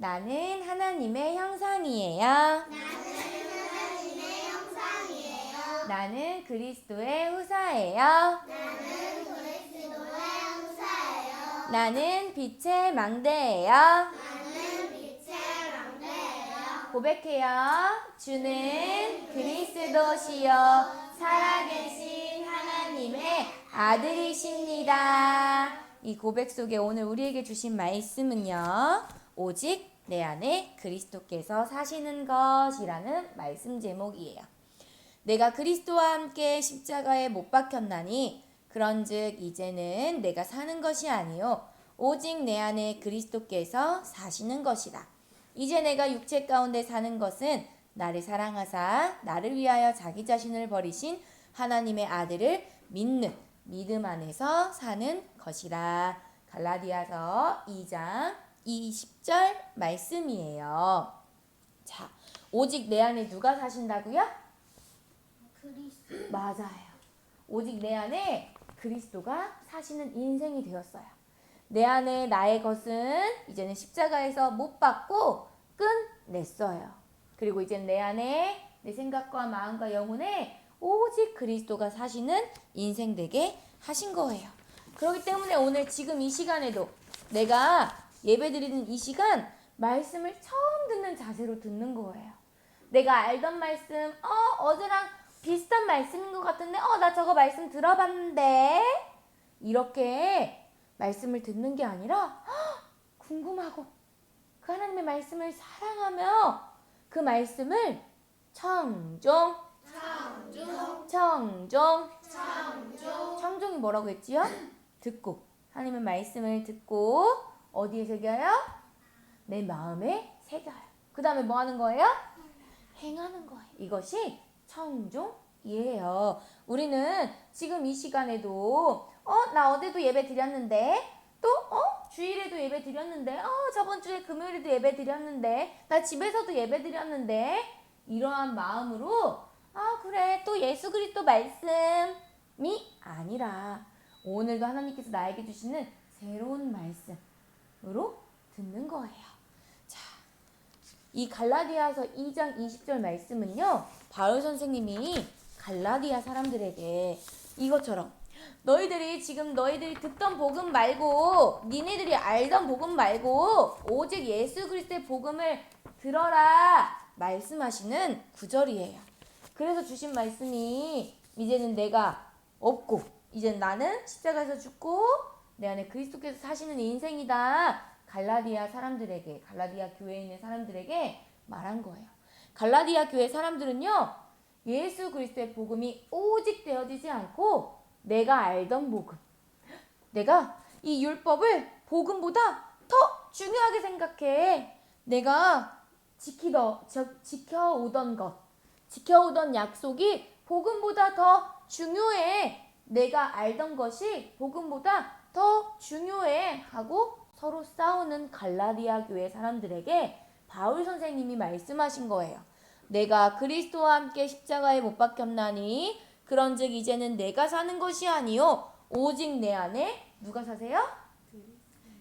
나는 하나님의 형상이에요. 나는 그리스도의 후사예요. 나는 빛의 망대예요. 고백해요. 주는 그리스도시요 살아계신 하나님의 아들이십니다. 이 고백 속에 오늘 우리에게 주신 말씀은요. 오직 내 안에 그리스도께서 사시는 것이라는 말씀 제목이에요. 내가 그리스도와 함께 십자가에 못 박혔나니 그런즉 이제는 내가 사는 것이 아니요 오직 내 안에 그리스도께서 사시는 것이다. 이제 내가 육체 가운데 사는 것은 나를 사랑하사 나를 위하여 자기 자신을 버리신 하나님의 아들을 믿는 믿음 안에서 사는 것이라. 갈라디아서 2장 20절 말씀이에요. 자, 오직 내 안에 누가 사신다고요? 그리스도 맞아요. 오직 내 안에 그리스도가 사시는 인생이 되었어요. 내 안에 나의 것은 이제는 십자가에서 못 받고 끝냈어요. 그리고 이제 내 안에 내 생각과 마음과 영혼에 오직 그리스도가 사시는 인생 되게 하신 거예요. 그렇기 때문에 오늘 지금 이 시간에도 내가 예배 드리는 이 시간 말씀을 처음 듣는 자세로 듣는 거예요. 내가 알던 말씀, 어, 어제랑 비슷한 말씀인 것 같은데, 어, 나 저거 말씀 들어봤는데? 이렇게 말씀을 듣는 게 아니라, 헉, 궁금하고, 그 하나님의 말씀을 사랑하며, 그 말씀을 청종, 청종, 청종이 뭐라고 했지요? 듣고, 하나님의 말씀을 듣고, 어디에 새겨요? 내 마음에 새겨요. 그 다음에 뭐 하는 거예요? 행하는 거예요. 이것이 청종이에요. 우리는 지금 이 시간에도 어, 나 어제도 예배 드렸는데 또 어, 주일에도 예배 드렸는데 어, 저번 주에 금요일에도 예배 드렸는데 나 집에서도 예배 드렸는데 이러한 마음으로 아, 그래. 또 예수 그리스도 말씀이 아니라 오늘도 하나님께서 나에게 주시는 새로운 말씀 으로 듣는 거예요. 자, 이 갈라디아서 2장 20절 말씀은요. 바울 선생님이 갈라디아 사람들에게 이것처럼 너희들이 지금 너희들이 듣던 복음 말고 니네들이 알던 복음 말고 오직 예수 그리스도의 복음을 들어라 말씀하시는 구절이에요. 그래서 주신 말씀이 이제는 내가 없고 이제 나는 십자가에서 죽고 내 안에 그리스도께서 사시는 인생이다. 갈라디아 사람들에게 갈라디아 교회에 있는 사람들에게 말한 거예요. 갈라디아 교회 사람들은요. 예수 그리스도의 복음이 오직 되어지지 않고 내가 알던 복음. 내가 이 율법을 복음보다 더 중요하게 생각해. 내가 지키더, 저, 지켜오던 것, 지켜오던 약속이 복음보다 더 중요해. 내가 알던 것이 복음보다 더 중요해. 하고 서로 싸우는 갈라디아 교회 사람들에게 바울 선생님이 말씀하신 거예요. 내가 그리스도와 함께 십자가에 못 박혔나니 그런즉 이제는 내가 사는 것이 아니요 오직 내 안에 누가 사세요?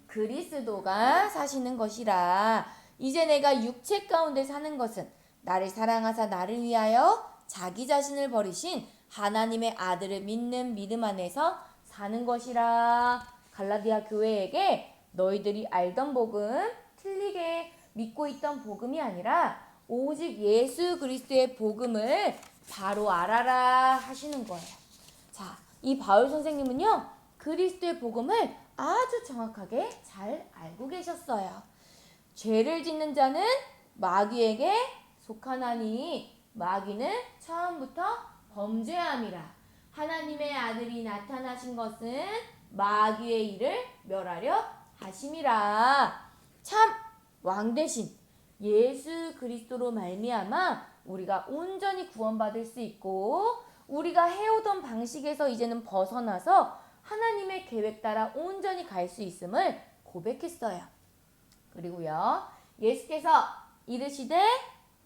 그리스도가 사시는 것이라 이제 내가 육체 가운데 사는 것은 나를 사랑하사 나를 위하여 자기 자신을 버리신 하나님의 아들을 믿는 믿음 안에서 사는 것이라 갈라디아 교회에게 너희들이 알던 복음 틀리게 믿고 있던 복음이 아니라 오직 예수 그리스도의 복음을 바로 알아라 하시는 거예요. 자, 이 바울 선생님은요, 그리스도의 복음을 아주 정확하게 잘 알고 계셨어요. 죄를 짓는 자는 마귀에게 속하나니 마귀는 처음부터 범죄함이라. 하나님의 아들이 나타나신 것은 마귀의 일을 멸하려 하심이라. 참 왕 대신 예수 그리스도로 말미암아 우리가 온전히 구원받을 수 있고 우리가 해오던 방식에서 이제는 벗어나서 하나님의 계획 따라 온전히 갈 수 있음을 고백했어요. 그리고요. 예수께서 이르시되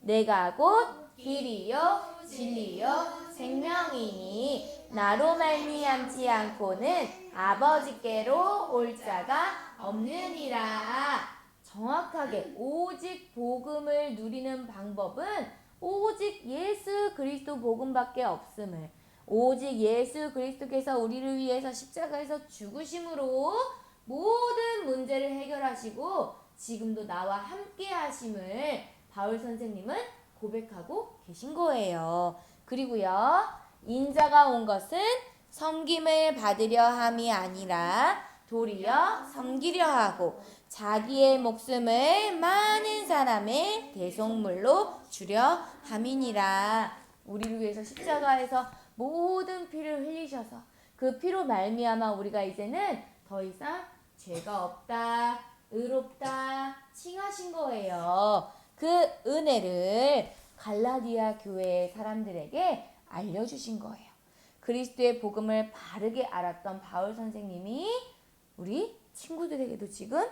내가 곧 길이요 진리요 생명이니 나로 말미암지 않고는 아버지께로 올 자가 없느니라. 정확하게 오직 복음을 누리는 방법은 오직 예수 그리스도 복음밖에 없음을 오직 예수 그리스도께서 우리를 위해서 십자가에서 죽으심으로 모든 문제를 해결하시고 지금도 나와 함께 하심을 바울 선생님은 고백하고 계신 거예요. 그리고요. 인자가 온 것은 섬김을 받으려 함이 아니라 도리어 섬기려 하고 자기의 목숨을 많은 사람의 대속물로 주려 함이니라. 우리를 위해서 십자가에서 모든 피를 흘리셔서 그 피로 말미암아 우리가 이제는 더 이상 죄가 없다, 의롭다 칭하신 거예요. 그 은혜를 갈라디아 교회 사람들에게 알려주신 거예요. 그리스도의 복음을 바르게 알았던 바울 선생님이 우리 친구들에게도 지금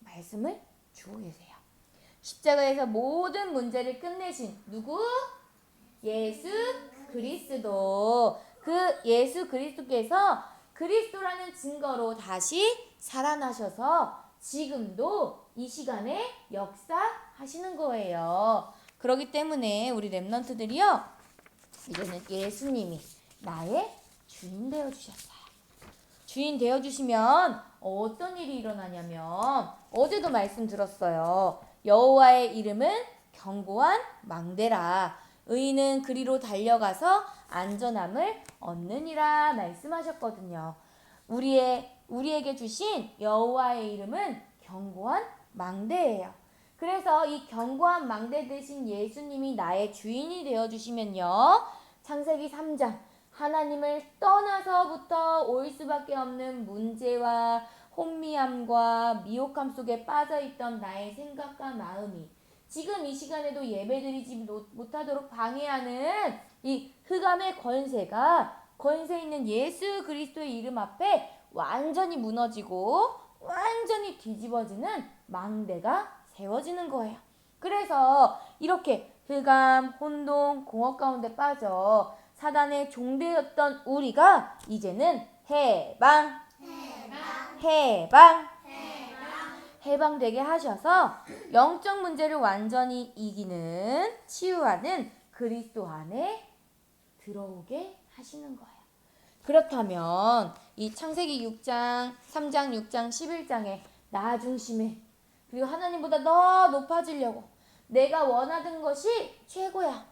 말씀을 주고 계세요. 십자가에서 모든 문제를 끝내신 누구? 예수 그리스도. 그 예수 그리스도께서 그리스도라는 증거로 다시 살아나셔서 지금도 이 시간에 역사하시는 거예요. 그렇기 때문에 우리 랩런트들이요. 이제는 예수님이 나의 주인 되어 주셨어요. 주인 되어 주시면 어떤 일이 일어나냐면 어제도 말씀 들었어요. 여호와의 이름은 견고한 망대라. 의인은 그리로 달려가서 안전함을 얻느니라 말씀하셨거든요. 우리의 우리에게 주신 여호와의 이름은 견고한 망대예요. 그래서 이 견고한 망대 대신 예수님이 나의 주인이 되어 주시면요. 창세기 3장 하나님을 떠나서부터 올 수밖에 없는 문제와 혼미함과 미혹함 속에 빠져 있던 나의 생각과 마음이 지금 이 시간에도 예배드리지 못- 못하도록 방해하는 이 흑암의 권세가 권세 있는 예수 그리스도의 이름 앞에 완전히 무너지고 완전히 뒤집어지는 망대가 세워지는 거예요. 그래서 이렇게 흑암, 혼동, 공허 가운데 빠져 사단의 종되었던 우리가 이제는 해방, 해방, 해방 되게 하셔서 영적 문제를 완전히 이기는 치유하는 그리스도 안에 들어오게 하시는 거예요. 그렇다면 이 창세기 6장, 3장, 6장, 11장에 나 중심에 그리고 하나님보다 더 높아지려고 내가 원하던 것이 최고야.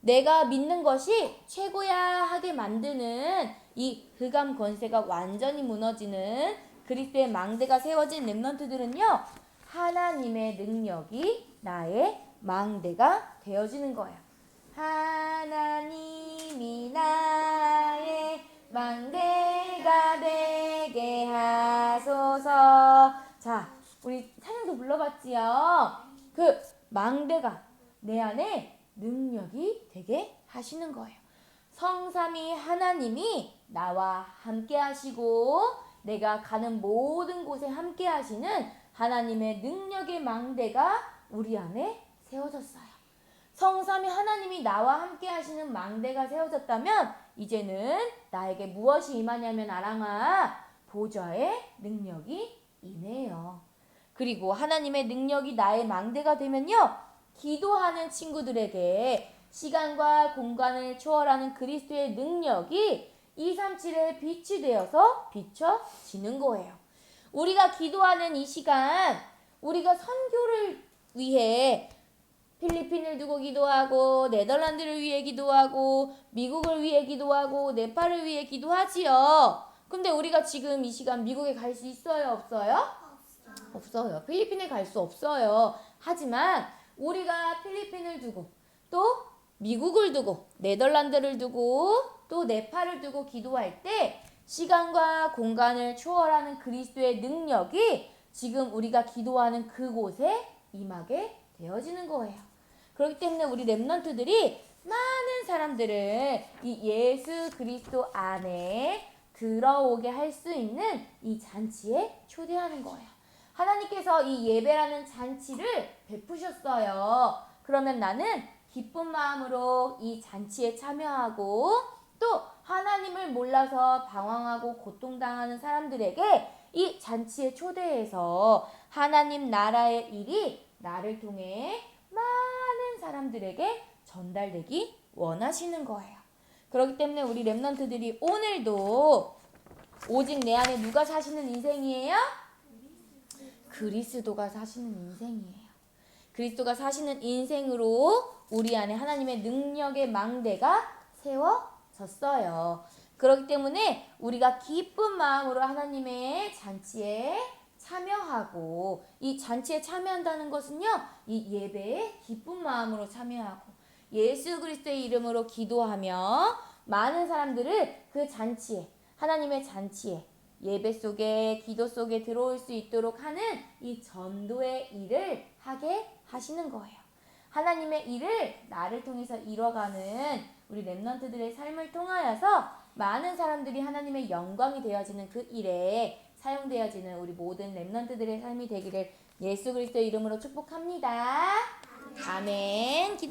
내가 믿는 것이 최고야 하게 만드는 이 흑암 권세가 완전히 무너지는 그리스도의 망대가 세워진 렘넌트들은요. 하나님의 능력이 나의 망대가 되어지는 거예요. 하나님이 나의 망대가 되게 하소서. 자, 불러봤지요. 그 망대가 내 안에 능력이 되게 하시는 거예요. 성삼이 하나님이 나와 함께 하시고 내가 가는 모든 곳에 함께 하시는 하나님의 능력의 망대가 우리 안에 세워졌어요. 성삼이 하나님이 나와 함께 하시는 망대가 세워졌다면 이제는 나에게 무엇이 임하냐면 아랑아 보좌의 능력이 임해요. 그리고 하나님의 능력이 나의 망대가 되면요. 기도하는 친구들에게 시간과 공간을 초월하는 그리스도의 능력이 237의 빛이 되어서 비춰지는 거예요. 우리가 기도하는 이 시간, 우리가 선교를 위해 필리핀을 두고 기도하고 네덜란드를 위해 기도하고 미국을 위해 기도하고 네팔을 위해 기도하지요. 근데 우리가 지금 이 시간 미국에 갈 수 있어요, 없어요? 없어요. 필리핀에 갈 수 없어요. 하지만 우리가 필리핀을 두고 또 미국을 두고 네덜란드를 두고 또 네팔을 두고 기도할 때 시간과 공간을 초월하는 그리스도의 능력이 지금 우리가 기도하는 그곳에 임하게 되어지는 거예요. 그렇기 때문에 우리 랩런트들이 많은 사람들을 이 예수 그리스도 안에 들어오게 할 수 있는 이 잔치에 초대하는 거예요. 하나님께서 이 예배라는 잔치를 베푸셨어요. 그러면 나는 기쁜 마음으로 이 잔치에 참여하고 또 하나님을 몰라서 방황하고 고통당하는 사람들에게 이 잔치에 초대해서 하나님 나라의 일이 나를 통해 많은 사람들에게 전달되기 원하시는 거예요. 그렇기 때문에 우리 랩런트들이 오늘도 오직 내 안에 누가 사시는 인생이에요? 그리스도가 사시는 인생이에요. 그리스도가 사시는 인생으로 우리 안에 하나님의 능력의 망대가 세워졌어요. 그렇기 때문에 우리가 기쁜 마음으로 하나님의 잔치에 참여하고 이 잔치에 참여한다는 것은요. 이 예배에 기쁜 마음으로 참여하고 예수 그리스도의 이름으로 기도하며 많은 사람들을 그 잔치에 하나님의 잔치에 예배 속에 기도 속에 들어올 수 있도록 하는 이 전도의 일을 하게 하시는 거예요. 하나님의 일을 나를 통해서 이뤄가는 우리 랩런트들의 삶을 통하여서 많은 사람들이 하나님의 영광이 되어지는 그 일에 사용되어지는 우리 모든 랩런트들의 삶이 되기를 예수 그리스도의 이름으로 축복합니다. 아멘.